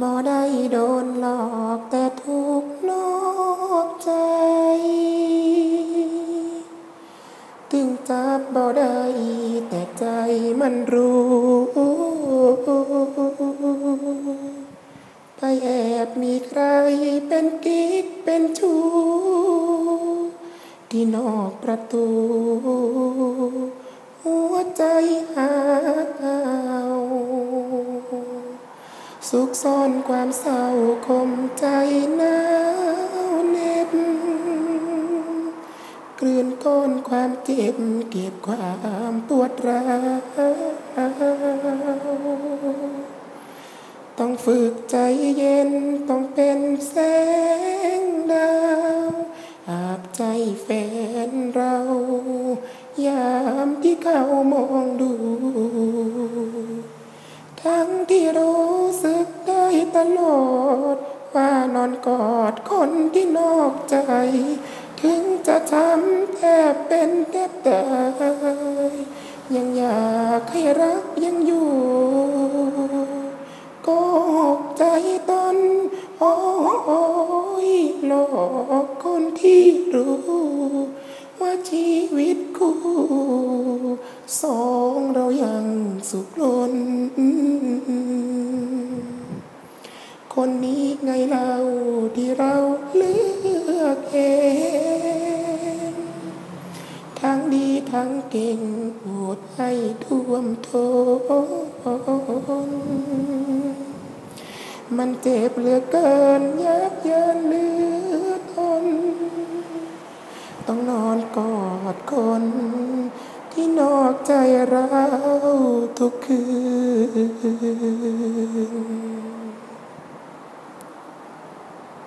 บ่ได้โดนหลอกแต่ถูกนอกใจ ถึงจับบ่ได้แต่ใจมันรู้ ไปแอบมีใครเป็นกิ๊กเป็นชู้ที่นอกประตู หัวใจหา เอาสุขซ่อนความเศร้าคมใจหนาวเน็บกลืนก้นความเจ็บเก็บความปวดร้าวต้องฝึกใจเย็นต้องเป็นแสงดาวอาบใจแฟนเรา ยามที่เขามองดู ทั้งที่รู้ ลอด ว่านอนกอดคนที่นอกใจ ถึงจะทำแทบเป็นแทบตายยังอยากให้รักยังอยู่ก็ใจตนโอ้ยหลอกคนที่รู้ ว่าชีวิตคู่สองเรายังสุขล้นคนนี้ไงเรา ที่เราเลือกเอง ทั้งดีทั้งเก่งโอดให้ท่วมทนมันเจ็บเหลือเกินยับเยินเหลือทน ต้องนอนกอดคนที่นอกใจเราทุกคืน